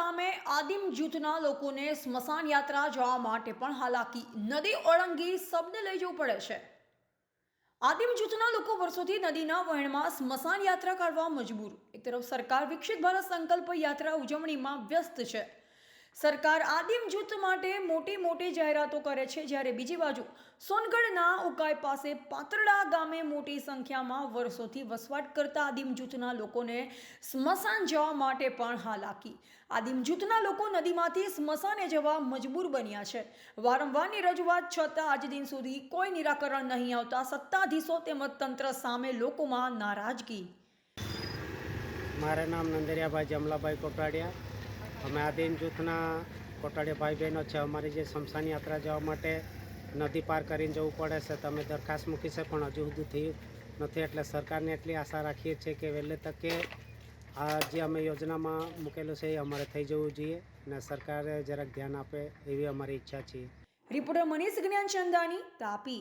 ગામે આદિમ જૂથના લોકોને સ્મશાન યાત્રા જવા માટે પણ હાલાકી. નદી ઓળંગી શબ્દ લઈ જવું પડે છે. આદિમ જૂથના લોકો વર્ષોથી નદીના વહેણમાં સ્મશાન યાત્રા કાઢવા મજબૂર. એક તરફ સરકાર વિકસિત ભારત સંકલ્પ યાત્રા ઉજવણીમાં વ્યસ્ત છે. સરકાર આદિમ જૂથ માટે મોટી મોટી જાહેરાતો કરે છે. જ્યારે બીજી બાજુ સોનગઢના ઉકાઈ પાસે પાતરડા ગામે મોટી સંખ્યામાં વર્ષોથી વસવાટ કરતા આદિમ જૂથના લોકોને સ્મશાન જવા માટે પણ હાલાકી આદિમ જૂથના લોકો નદીમાંથી સ્મશાને જવા મજબૂર બન્યા છે. વારંવારની રજૂઆત છતાં આજ દિન સુધી કોઈ નિરાકરણ નહીં આવતા સત્તાધીશો તેમજ તંત્ર સામે લોકોમાં નારાજગી. મારા નામ નંદરિયાભાઈ જમલાભાઈ કોટાડિયા. અમે આદિન જૂથના કોટાડિયા ભાઈ બહેનો છે. અમારી જે શમશાન યાત્રા જવા માટે નદી પાર કરીને જવું પડે છે. તમે દરખાસ્ત મૂકી છે, પણ હજુ સુધી થયું નથી. એટલે સરકારને એટલી આશા રાખીએ છીએ કે વહેલે તકે આ જે અમે યોજનામાં મૂકેલું છે, એ અમારે થઈ જવું જોઈએ અને સરકારે જરાક ધ્યાન આપે એવી અમારી ઈચ્છા છે. રિપોર્ટર મનીષ જ્ઞાનચંદાની તાપી.